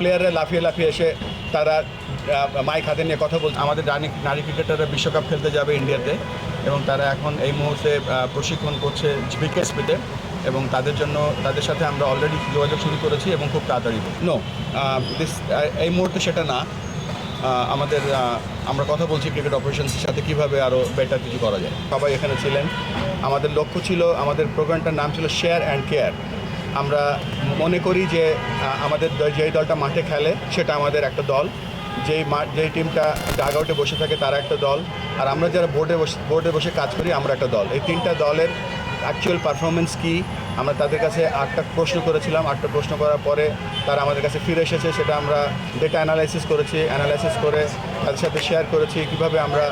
প্লেয়াররা লাফিয়ে লাফিয়ে এসে তারা মাইক হাতে নিয়ে কথা বলছে। আমাদের নারী নারী ক্রিকেটাররা বিশ্বকাপ খেলতে যাবে ইন্ডিয়াতে এবং তারা এখন এই মুহূর্তে প্রশিক্ষণ করছে বিকেএসপিতে এবং তাদের জন্য, তাদের সাথে আমরা অলরেডি যোগাযোগ শুরু করেছি এবং খুব তাড়াতাড়ি। নো দিস এই মুহূর্তে সেটা না। আমাদের আমরা কথা বলছি ক্রিকেট অপারেশনসের সাথে কীভাবে আরও বেটার কিছু করা যায়। সবাই এখানে ছিলেন। আমাদের লক্ষ্য ছিল, আমাদের প্রোগ্রামটার নাম ছিল শেয়ার অ্যান্ড কেয়ার আমরা মনে করি যে আমাদের যেই দলটা মাঠে খেলে, সেটা আমাদের একটা দল। যেই যেই টিমটা ডাগ বসে থাকে, তারা একটা দল। আর আমরা যারা বোর্ডে বসে বোর্ডে বসে কাজ করি, আমরা একটা দল। এই তিনটা দলের অ্যাকচুয়াল পারফরমেন্স কী? আমরা তাদের কাছে আটটা প্রশ্ন করেছিলাম। আটটা প্রশ্ন করার পরে তারা আমাদের কাছে ফিরে এসেছে। সেটা আমরা ডেটা অ্যানালাইসিস করেছি। অ্যানালাইসিস করে তাদের সাথে শেয়ার করেছি কীভাবে আমরা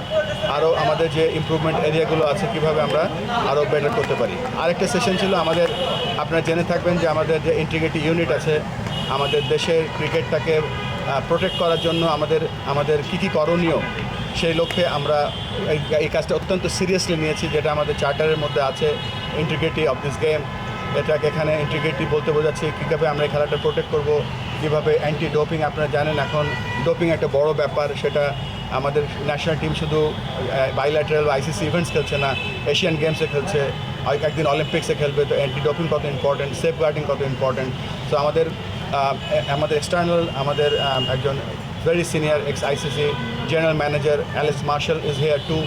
আরও আমাদের যে ইম্প্রুভমেন্ট এরিয়াগুলো আছে, কীভাবে আমরা আরও বেটার করতে পারি। আরেকটা সেশন ছিল আমাদের, আপনারা জেনে থাকবেন যে আমাদের যে ইন্টিগ্রেটি ইউনিট আছে, আমাদের দেশের ক্রিকেটটাকে প্রোটেক্ট করার জন্য আমাদের আমাদের কী কী করণীয়, সেই লক্ষ্যে আমরা এই কাজটা অত্যন্ত সিরিয়াসলি নিয়েছি, যেটা আমাদের চার্টারের মধ্যে আছে। ইন্টিগ্রিটি অফ দিস গেম এটাকে এখানে ইন্টিগ্রিটি বলতে বোঝাচ্ছি, কীভাবে আমরা এই খেলাটা প্রোটেক্ট করব, কীভাবে অ্যান্টি ডোপিং আপনারা জানেন এখন ডোপিং একটা বড় ব্যাপার, সেটা আমাদের ন্যাশনাল টিম শুধু বাইল্যাটারাল আইসিসি ইভেন্টস খেলছে না এশিয়ান গেমসে খেলছে একদিন অলিম্পিক্সে খেলবে, তো অ্যান্টি ডোপিং কত ইম্পর্টেন্ট সেফ গার্ডিং কত ইম্পর্টেন্ট সো আমাদের আমাদের এক্সটার্নাল আমাদের একজন very senior ex ICC general manager Alex Marshall is here to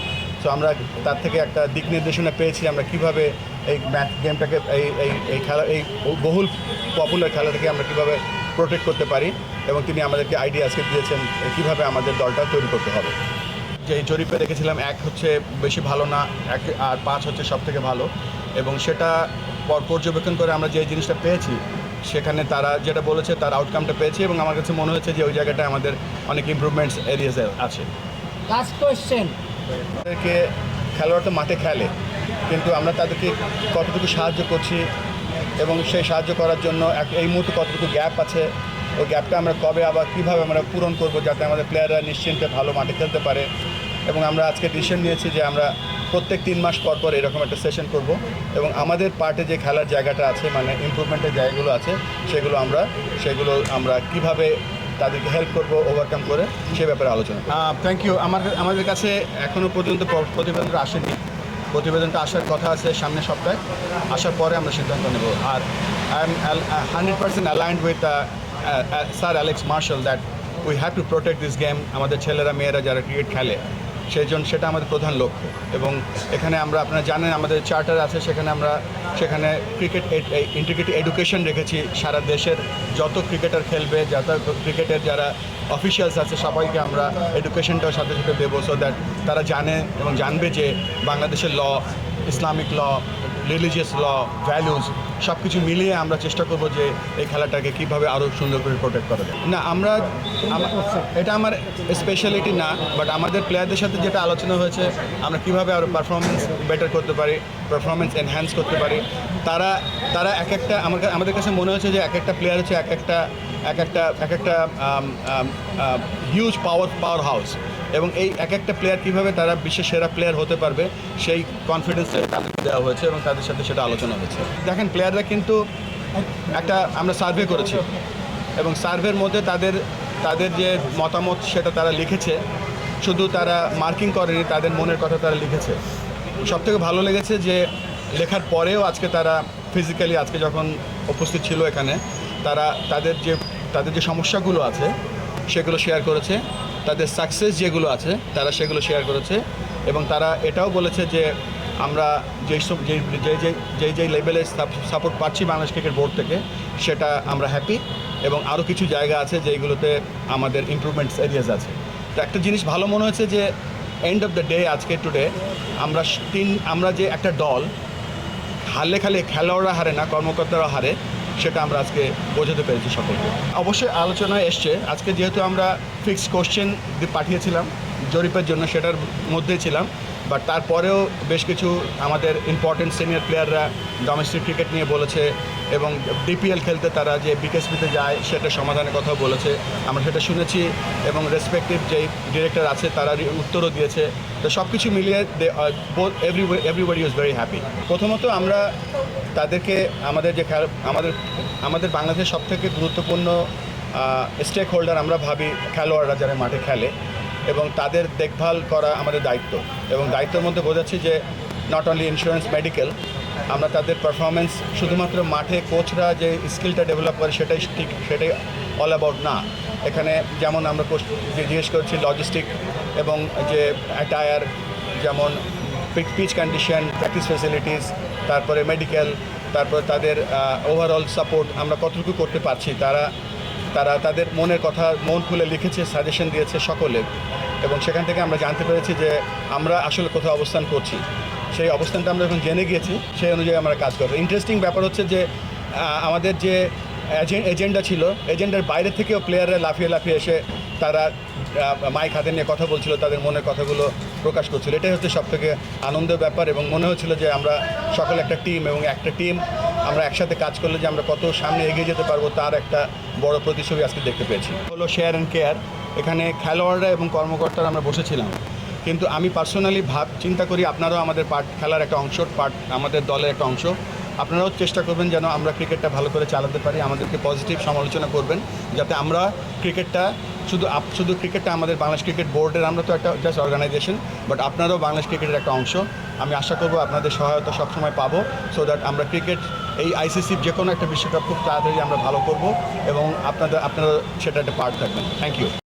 so আমরা তার থেকে একটা দিক নির্দেশনা পেয়েছি, আমরা কীভাবে এই ম্যাচ গেমটাকে এই এই এই খেলা এই বহুল পপুলার খেলাটাকে আমরা কীভাবে প্রোটেক্ট করতে পারি এবং তিনি আমাদেরকে আইডিয়া আজকে দিয়েছেন কীভাবে আমাদের দলটা তৈরি করতে হবে। যে জরিপে দেখেছিলাম এক হচ্ছে বেশি ভালো না এক আর পাঁচ হচ্ছে সব থেকে ভালো এবং সেটা পর- পর্যবেক্ষণ করে আমরা যে জিনিসটা পেয়েছি সেখানে তারা যেটা বলেছে তার আউটকামটা পেয়েছি এবং আমার কাছে মনে হচ্ছে যে ওই জায়গাটায় আমাদের অনেক ইমপ্রুভমেন্টস এরিয়াস আছে। লাস্ট কোয়েশ্চেন খেলোয়াড় তো মাঠে খেলে। কিন্তু আমরা তাদেরকে কতটুকু সাহায্য করছি এবং সেই সাহায্য করার জন্য এক- এই মুহূর্তে কতটুকু গ্যাপ আছে, ওই গ্যাপটা আমরা কবে আবার কীভাবে আমরা পূরণ করব যাতে আমাদের প্লেয়াররা নিশ্চিন্তে ভালো মাঠে খেলতে পারে এবং আমরা আজকে ডিসিশন নিয়েছি যে আমরা প্রত্যেক তিন মাস পর পর এরকম একটা সেশন করব এবং আমাদের পার্টে যে খেলার জায়গাটা আছে মানে ইমপ্রুভমেন্টের জায়গাগুলো আছে, সেগুলো আমরা সেগুলো আমরা কীভাবে তাদেরকে হেল্প করব ওভারকাম করে সে ব্যাপারে আলোচনা থ্যাংক ইউ আমার আমাদের কাছে এখনও পর্যন্ত প- প্রতিবেদনটা আসেনি। প্রতিবেদনটা আসার কথা আছে সামনে সপ্তাহে, আসার পরে আমরা সিদ্ধান্ত নেব। আর I am hundred percent aligned with sir Alex Marshall that we have to protect this game আমাদের ছেলেরা, মেয়েরা যারা ক্রিকেট খেলে সেই জন্য সেটা আমাদের প্রধান লক্ষ্য। এবং এখানে আমরা আপনারা জানেন আমাদের চার্টার আছে, সেখানে আমরা, সেখানে ক্রিকেট ইন্টিগ্রেটিভ এডুকেশন রেখেছি। সারা দেশের যত ক্রিকেটার খেলবে, যত ক্রিকেটের যারা অফিসিয়ালস আছে, সবাইকে আমরা এডুকেশনটাও সাথে সাথে দেবো সো দ্যাট তারা জানে এবং জানবে যে বাংলাদেশের law Islamic law religious law values সব কিছু মিলিয়ে আমরা চেষ্টা করব যে এই খেলাটাকে কীভাবে আরও সুন্দর করে প্রোটেক্ট করা যায়। না, আমরা এটা আমার স্পেশালিটি না বাট আমাদের প্লেয়ারদের সাথে যেটা আলোচনা হয়েছে, আমরা কীভাবে আরও পারফরমেন্স বেটার করতে পারি পারফরমেন্স এনহ্যান্স করতে পারি, তারা তারা এক একটা, আমার আমাদের কাছে মনে হয়েছে যে এক একটা প্লেয়ার হচ্ছে এক একটা এক একটা এক একটা হিউজ পাওয়ার পাওয়ার হাউস এবং এই এক একটা প্লেয়ার কীভাবে তারা বিশ্বের সেরা প্লেয়ার হতে পারবে, সেই কনফিডেন্স তাদেরকে দেওয়া হয়েছে এবং তাদের সাথে সেটা আলোচনা হয়েছে। দেখেন প্লেয়াররা কিন্তু একটা আমরা সার্ভে করেছি এবং সার্ভের মধ্যে তাদের তাদের যে মতামত সেটা তারা লিখেছে শুধু তারা মার্কিং করেনি, তাদের মনের কথা তারা লিখেছে। সবথেকে ভালো লেগেছে যে লেখার পরেও আজকে তারা ফিজিক্যালি আজকে যখন উপস্থিত ছিল এখানে, তারা তাদের যে তাদের যে সমস্যাগুলো আছে, সেগুলো শেয়ার করেছে। তাদের সাকসেস যেগুলো আছে, তারা সেগুলো শেয়ার করেছে। এবং তারা এটাও বলেছে যে আমরা যেই সব, যেই যেই যেই যেই লেভেলে সাপোর্ট পাচ্ছি বাংলাদেশ ক্রিকেট বোর্ড থেকে, সেটা আমরা হ্যাপি এবং আরও কিছু জায়গা আছে যেইগুলোতে আমাদের ইমপ্রুভমেন্টস এরিয়াস আছে। তো একটা জিনিস ভালো মনে হয়েছে যে এন্ড অফ দ্য ডে আজকে টুডে আমরা তিন, আমরা যে একটা দল, হারলে খালে খেলোয়াড়রা হারে না, কর্মকর্তারা হারে, সেটা আমরা আজকে বোঝাতে পেরেছি সকলকে। অবশ্যই আলোচনায় এসছে। আজকে যেহেতু আমরা ফিক্সড কোশ্চেন পাঠিয়েছিলাম, জরিপের জন্য সেটার মধ্যে ছিলাম। বাট তারপরেও বেশ কিছু আমাদের ইম্পর্টেন্ট সিনিয়র প্লেয়াররা ডোমেস্টিক ক্রিকেট নিয়ে বলেছে এবং ডিপিএল খেলতে তারা যে বিকেএসপিতে যায় সেটা সমাধানের কথা বলেছে। আমরা সেটা শুনেছি এবং রেসপেক্টিভ যেই ডিরেক্টর আছে তারা উত্তরও দিয়েছে। তো সব কিছু মিলিয়ে every everybody is very happy প্রথমত আমরা তাদেরকে আমাদের যে খেলা, আমাদের আমাদের বাংলাদেশের সবথেকে গুরুত্বপূর্ণ স্টেক হোল্ডার আমরা ভাবি খেলোয়াড়রা যারা মাঠে খেলে। এবং তাদের দেখভাল করা আমাদের দায়িত্ব। এবং দায়িত্বের মধ্যে বোঝাচ্ছি যে নট অনলি ইন্স্যুরেন্স মেডিকেল আমরা তাদের পারফরমেন্স শুধুমাত্র মাঠে কোচরা যে স্কিলটা ডেভেলপ করে সেটাই ঠিক, সেটাই অল অ্যাবাউট না। এখানে যেমন আমরা জিজ্ঞেস করছি লজিস্টিক এবং যে অ্যাটায়ার যেমন পিচ কন্ডিশন প্র্যাকটিস ফেসিলিটিস তারপরে মেডিকেল তারপরে তাদের ওভারঅল সাপোর্ট আমরা কতটুকু করতে পারছি, তারা তারা তাদের মনের কথা মন খুলে লিখেছে সাজেশন দিয়েছে সকলে। এবং সেখান থেকে আমরা জানতে পেরেছি যে আমরা আসলে কোথাও অবস্থান করছি। সেই অবস্থানটা আমরা যখন জেনে গিয়েছি, সেই অনুযায়ী আমরা কাজ করব। ইন্টারেস্টিং ব্যাপার হচ্ছে যে আমাদের যে এজেন্ডা ছিল এজেন্ডার বাইরে থেকেও প্লেয়াররা লাফিয়ে লাফিয়ে এসে তারা মাইক হাতে নিয়ে কথা বলছিল, তাদের মনের কথাগুলো প্রকাশ করছিল। এটাই হচ্ছে সব থেকে আনন্দের ব্যাপার এবং মনে হচ্ছিল যে আমরা সকলে একটা টিম এবং একটা টিম আমরা একসাথে কাজ করলে যে আমরা কত সামনে এগিয়ে যেতে পারব তার একটা বড় প্রতিচ্ছবি আজকে দেখতে পেয়েছি। হলো শেয়ার অ্যান্ড কেয়ার এখানে খেলোয়াড়রা এবং কর্মকর্তারা আমরা বসেছিলাম। কিন্তু আমি পার্সোনালি ভাব, চিন্তা করি আপনারাও আমাদের পার্ট খেলার একটা অংশ পার্ট আমাদের দলের একটা অংশ। আপনারাও চেষ্টা করবেন যেন আমরা ক্রিকেটটা ভালো করে চালাতে পারি, আমাদেরকে পজিটিভ সমালোচনা করবেন, যাতে আমরা ক্রিকেটটা শুধু আপ, শুধু ক্রিকেটটা আমাদের বাংলাদেশ ক্রিকেট বোর্ডের আমরা তো একটা জাস্ট অর্গানাইজেশন বাট আপনারাও বাংলাদেশ ক্রিকেটের একটা অংশ। আমি আশা করব আপনাদের সহায়তা সবসময় পাবো সো দ্যাট আমরা ক্রিকেট এই আইসিসির যে কোনো একটা বিশ্বকাপ খুব তাড়াতাড়ি আমরা ভালো করব এবং আপনাদের, আপনারা সেটা একটা পার্ট থাকবেন। Thank you